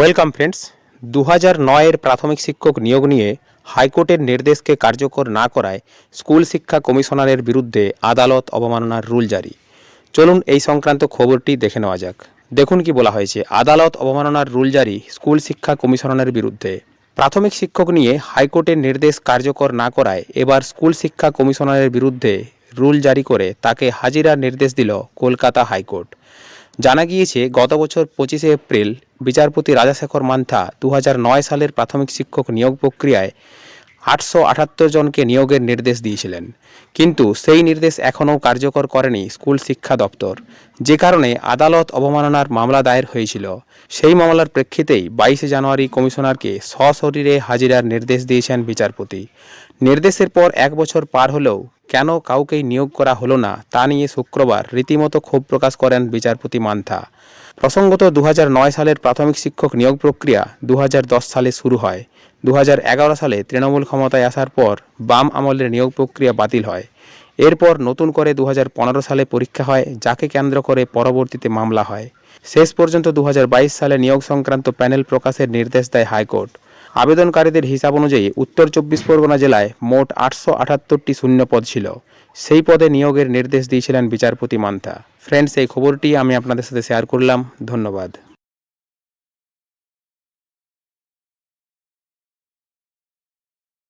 Welcome friends দু হাজার নয়ের প্রাথমিক শিক্ষক নিয়োগ নিয়ে হাইকোর্টের নির্দেশকে কার্যকর না করায় স্কুল শিক্ষা কমিশনারের বিরুদ্ধে আদালত অবমাননার রুল জারি। চলুন এই সংক্রান্ত খবরটি দেখে নেওয়া যাক। দেখুন কি বলা হয়েছে। আদালত অবমাননার রুল জারি স্কুল শিক্ষা কমিশনারের বিরুদ্ধে। প্রাথমিক শিক্ষক নিয়ে হাইকোর্টের নির্দেশ কার্যকর না করায় এবার স্কুল শিক্ষা কমিশনারের বিরুদ্ধে রুল জারি করে তাকে হাজিরার নির্দেশ দিল কলকাতা হাইকোর্ট। জানা গিয়েছে, গত বছর পঁচিশে এপ্রিল বিচারপতি রাজাশেখর মান্থা দু সালের প্রাথমিক শিক্ষক নিয়োগ প্রক্রিয়ায় আটশো আটাত্তর জনকে নিয়োগের নির্দেশ দিয়েছিলেন। কিন্তু সেই নির্দেশ এখনও কার্যকর করেনি স্কুল শিক্ষা দপ্তর। যে কারণে আদালত অবমাননার মামলা দায়ের হয়েছিল। সেই মামলার প্রেক্ষিতেই বাইশে জানুয়ারি কমিশনারকে সশরীরে হাজিরার নির্দেশ দিয়েছেন বিচারপতি। নির্দেশের পর এক বছর পার হলেও কেন কাউকেই নিয়োগ করা হলো না তা নিয়ে শুক্রবার রীতিমতো ক্ষোভ প্রকাশ করেন বিচারপতি মান্থা। প্রসঙ্গত দু হাজার নয় সালের প্রাথমিক শিক্ষক নিয়োগ প্রক্রিয়া দু হাজার দশ সালে শুরু হয়। দু হাজার এগারো সালে তৃণমূল ক্ষমতায় আসার পর বাম আমলের নিয়োগ প্রক্রিয়া বাতিল হয়। এরপর নতুন করে দু হাজার পনেরো সালে পরীক্ষা হয়, যাকে কেন্দ্র করে পরবর্তীতে মামলা হয়। শেষ পর্যন্ত দু হাজার বাইশ সালে নিয়োগ সংক্রান্ত প্যানেল প্রকাশের নির্দেশ দেয় হাইকোর্ট। আবেদনকারীদের হিসাব অনুযায়ী উত্তর চব্বিশ পরগনা জেলায় মোট আটশো আটাত্তরটি শূন্য পদ ছিল। সেই পদে নিয়োগের নির্দেশ দিয়েছিলেন বিচারপতি মান্থা ফ্রেন্ডস, এই খবরটি আমি আপনাদের সাথে শেয়ার করলাম। ধন্যবাদ।